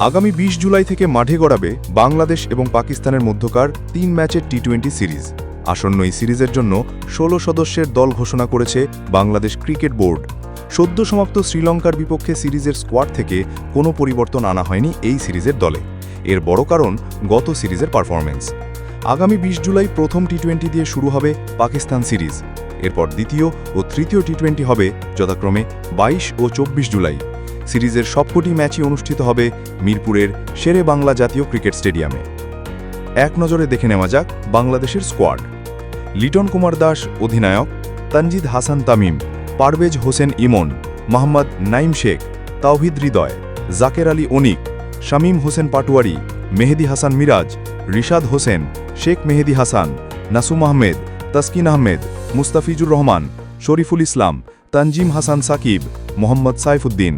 আগামী বিশ জুলাই থেকে মাঠে গড়াবে বাংলাদেশ এবং পাকিস্তানের মধ্যকার তিন ম্যাচের টি টোয়েন্টি সিরিজ। আসন্ন এই সিরিজের জন্য ষোলো সদস্যের দল ঘোষণা করেছে বাংলাদেশ ক্রিকেট বোর্ড। সদ্য সমাপ্ত শ্রীলঙ্কার বিপক্ষে সিরিজের স্কোয়াড থেকে কোনো পরিবর্তন আনা হয়নি এই সিরিজের দলে। এর বড় কারণ গত সিরিজের পারফরম্যান্স। আগামী বিশ জুলাই প্রথম টি টোয়েন্টি দিয়ে শুরু হবে পাকিস্তান সিরিজ। এরপর দ্বিতীয় ও তৃতীয় টি টোয়েন্টি হবে যথাক্রমে বাইশ ও চব্বিশ জুলাই। সিরিজের সবকটি ম্যাচই অনুষ্ঠিত হবে মিরপুরের শেরে বাংলা জাতীয় ক্রিকেট স্টেডিয়ামে। এক নজরে দেখে নেওয়া যাক বাংলাদেশের স্কোয়াড। লিটন কুমার দাস অধিনায়ক, তানজিদ হাসান তামিম, পারভেজ হোসেন ইমন, মোহাম্মদ নাইম শেখ, তাওহিদ হৃদয়, জাকের আলী অনিক, শামীম হোসেন পাটুয়ারি, মেহেদি হাসান মিরাজ, রিশাদ হোসেন, শেখ মেহেদি হাসান, নাসুম আহমেদ, তাসকিন আহমেদ, মুস্তাফিজুর রহমান, শরীফুল ইসলাম, তানজিম হাসান সাকিব, মোহাম্মদ সাইফুদ্দিন।